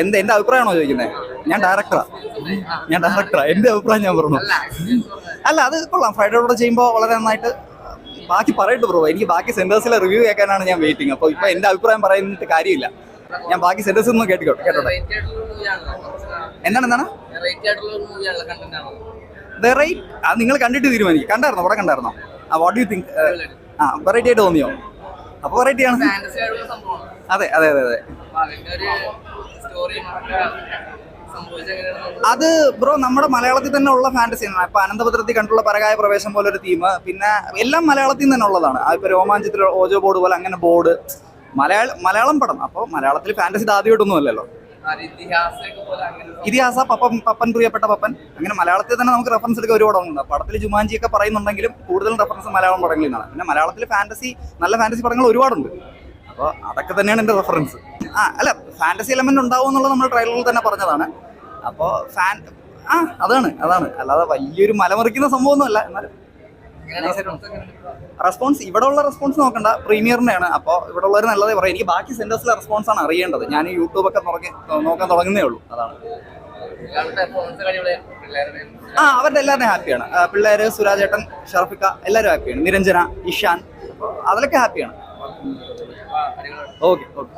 എന്ത് എന്റെ അഭിപ്രായമാണോ ചോദിക്കുന്നത് ഞാൻ ഡയറക്ടറാ ഞാൻ ഡയറക്ടറാ എന്റെ അഭിപ്രായം ഞാൻ പറഞ്ഞു. അല്ല അത് കൊള്ളാം. ഫ്രൈഡേ കൂടെ ചെയ്യുമ്പോൾ വളരെ നന്നായിട്ട് ബാക്കി പറയട്ടെ ബ്രോ എനിക്ക് ബാക്കി സെന്റേഴ്സിലെ റിവ്യൂ കേൾക്കാനാണ് ഞാൻ വെയിറ്റിംഗ് അപ്പോൾ ഇപ്പൊ എന്റെ അഭിപ്രായം പറയുന്നിട്ട് കാര്യമില്ല. ഞാൻ ബാക്കി സെന്റേഴ്സ് ഒന്നും കേട്ടിക്കോട്ടെ കേട്ടോട്ടെ? എന്താണ് എന്താണ്? അത് നിങ്ങൾ കണ്ടിട്ട് തീരുമാനിക്കും. കണ്ടായിരുന്നോ? അവിടെ കണ്ടായിരുന്നോ? ആ വാട്ട് യു തിങ്ക് ആ വെറൈറ്റി ആയിട്ട് തോന്നിയോ? അപ്പോൾ വെറൈറ്റി ആണ്. അതെ അതെ അതെ അതെ. അത് ബ്രോ നമ്മുടെ മലയാളത്തിൽ തന്നെ ഉള്ള ഫാന്റസിയാണ് ഇപ്പൊ അനന്തപത്രത്തിൽ കണ്ടുള്ള പരകായ പ്രവേശം പോലെ ഒരു തീം പിന്നെ എല്ലാം മലയാളത്തിൽ തന്നെ ഉള്ളതാണ്. ഇപ്പൊ രോമാഞ്ചത്തിൽ ഓജോ ബോർഡ് പോലെ അങ്ങനെ ബോർഡ് മലയാള മലയാളം പടം. അപ്പോൾ മലയാളത്തിൽ ഫാന്റസി ആദ്യമായിട്ടൊന്നും അല്ലല്ലോ. ഇതിഹാസ പപ്പൻ പപ്പൻ പ്രിയപ്പെട്ട പപ്പൻ. അങ്ങനെ മലയാളത്തിൽ തന്നെ നമുക്ക് റെഫറൻസ് എടുക്കാൻ ഒരുപാട് ഉണ്ട് പടത്തിൽ ജുമാൻജി ഒക്കെ പറയുന്നുണ്ടെങ്കിലും കൂടുതലും റെഫറൻസ് മലയാളം പടങ്ങളിൽ നിന്നാണ്. പിന്നെ മലയാളത്തിൽ ഫാന്റസി നല്ല ഫാന്റസി പടങ്ങൾ ഒരുപാടുണ്ട്. അപ്പോൾ അതൊക്കെ തന്നെയാണ് എന്റെ റെഫറൻസ് ആ അല്ല ഫാന്റസി എലമെന്റ് ഉണ്ടാവും എന്നുള്ളത് നമ്മൾ ട്രെയിലറിൽ തന്നെ പറഞ്ഞതാണ്. അപ്പോൾ ഫാൻ ആ അതാണ് അതാണ്. അല്ലാതെ വലിയൊരു മലമറിക്കുന്ന സംഭവമൊന്നുമല്ല. എന്നാലും റെസ്പോൺസ് ഇവിടെ ഉള്ള റെസ്പോൺസ് നോക്കണ്ട. പ്രീമിയറിന്റെയാണ് അപ്പോൾ ഇവിടെ ഉള്ളവർ നല്ലതേ പറയും. എനിക്ക് ബാക്കി സെന്റേഴ്സിലെ റെസ്പോൺസ് ആണ് അറിയേണ്ടത്. ഞാൻ യൂട്യൂബ് ഒക്കെ തുടങ്ങി നോക്കാൻ തുടങ്ങുന്നേ ഉള്ളൂ. അതാണ്. ആ അവരുടെ എല്ലാവരും ഹാപ്പിയാണ് പിള്ളേര് സുരാജേട്ടൻ ഷർഫിക്ക എല്ലാവരും ഹാപ്പിയാണ് നിരഞ്ജന ഇഷാൻ അതിലൊക്കെ ഹാപ്പിയാണ് ഓക്കെ ഓക്കെ